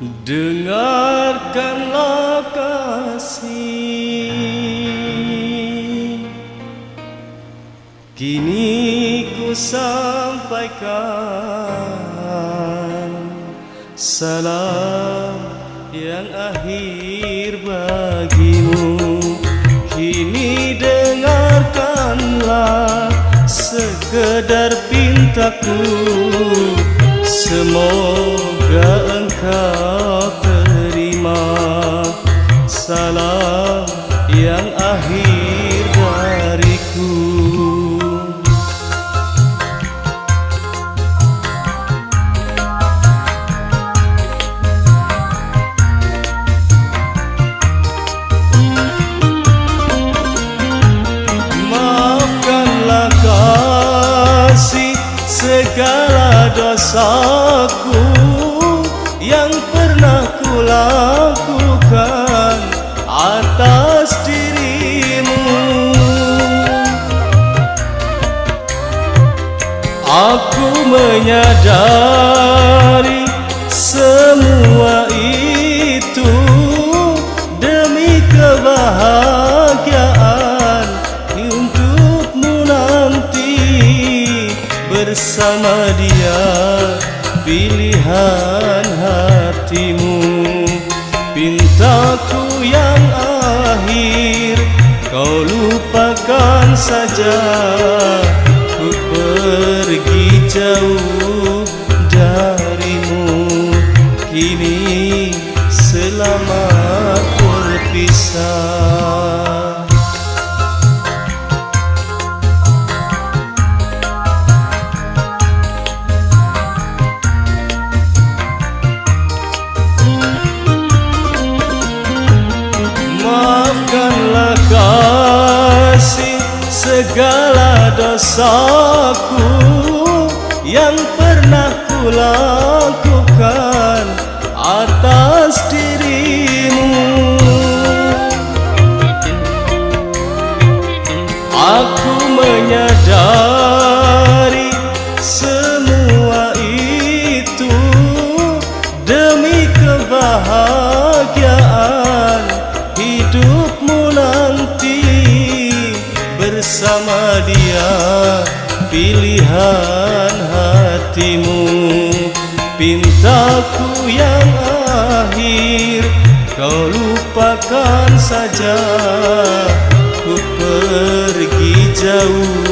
Dengarkanlah kasih. Kini ku sampaikan Salam yang akhir bagimu. Kini dengarkanlah sekedar pintaku. Semoga segala dosaku yang pernah ku lakukan atas dirimu. Aku menyadari bersama dia pilihan hatimu. Pintaku yang akhir kau lupakan saja. Ku pergi jauh darimu. Kini selamat berpisah segala dosaku yang pernah ku lakukan atas dirimu. Aku menyadari bersama dia. Pilihan hatimu pintaku yang akhir. Kau lupakan saja ku pergi jauh